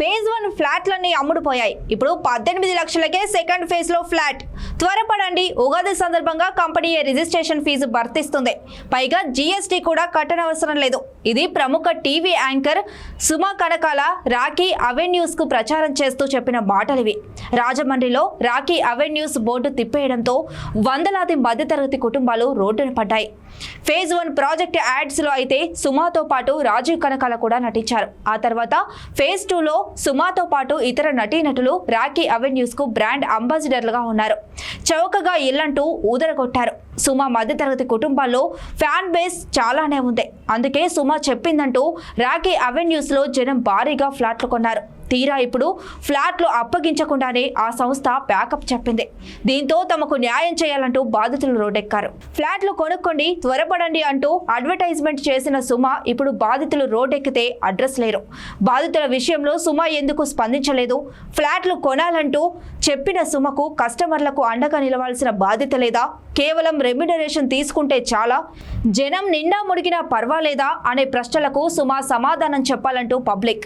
Phase one ఫ్లాట్లన్నీ అమ్ముడుపోయాయి. ఇప్పుడు పద్దెనిమిది లక్షలకే సెకండ్ ఫేజ్లో ఫ్లాట్ త్వరపడండి. ఉగాది సందర్భంగా కంపెనీ రిజిస్ట్రేషన్ ఫీజు భర్తిస్తుంది. పైగా జీఎస్టీ కూడా కట్టనవసరం లేదు. ఇది ప్రముఖ టీవీ యాంకర్ సుమా కనకాల రాఖీ అవెన్యూస్కు ప్రచారం చేస్తూ చెప్పిన మాటలివి. రాజమండ్రిలో రాఖీ అవెన్యూస్ బోర్డు తిప్పేయడంతో వందలాది మధ్యతరగతి కుటుంబాలు రోడ్డున పడ్డాయి. ఫేజ్ వన్ ప్రాజెక్ట్ యాడ్స్లో అయితే సుమాతో పాటు రాజీవ్ కనకాల కూడా నటించారు. ఆ తర్వాత ఫేజ్ టూలో సుమాతో పాటు ఇతర నటీనటులు రాఖీ అవెన్యూస్కు బ్రాండ్ అంబాసిడర్లుగా ఉన్నారు. చౌకగా ఇల్లంటూ ఊదరగొట్టారు. సుమా మధ్యతరగతి కుటుంబాల్లో ఫ్యాన్ బేస్ చాలానే ఉంది. అందుకే సుమ చెప్పిందంటూ రాఖీ అవెన్యూస్లో జనం భారీగా ఫ్లాట్లు కొన్నారు. తీరా ఇప్పుడు ఫ్లాట్లు అప్పగించకుండానే ఆ సంస్థ బ్యాకప్ చెప్పింది. దీంతో తమకు న్యాయం చేయాలంటూ బాధితులు రోడ్డెక్కారు. ఫ్లాట్లు కొనుక్కోండి త్వరపడండి అంటూ అడ్వర్టైజ్మెంట్ చేసిన సుమ ఇప్పుడు బాధితులు రోడ్డెక్కితే అడ్రస్ లేరు. బాధితుల విషయంలో సుమ ఎందుకు స్పందించలేదు? ఫ్లాట్లు కొనాలంటూ చెప్పిన సుమకు కస్టమర్లకు అండగా నిలవాల్సిన బాధ్యత లేదా? కేవలం రెమ్యునరేషన్ తీసుకుంటే చాలా? జనం నిండా ముడిగినా పర్వాలేదా? అనే ప్రశ్నలకు సుమ సమాధానం చెప్పాలంటూ పబ్లిక్.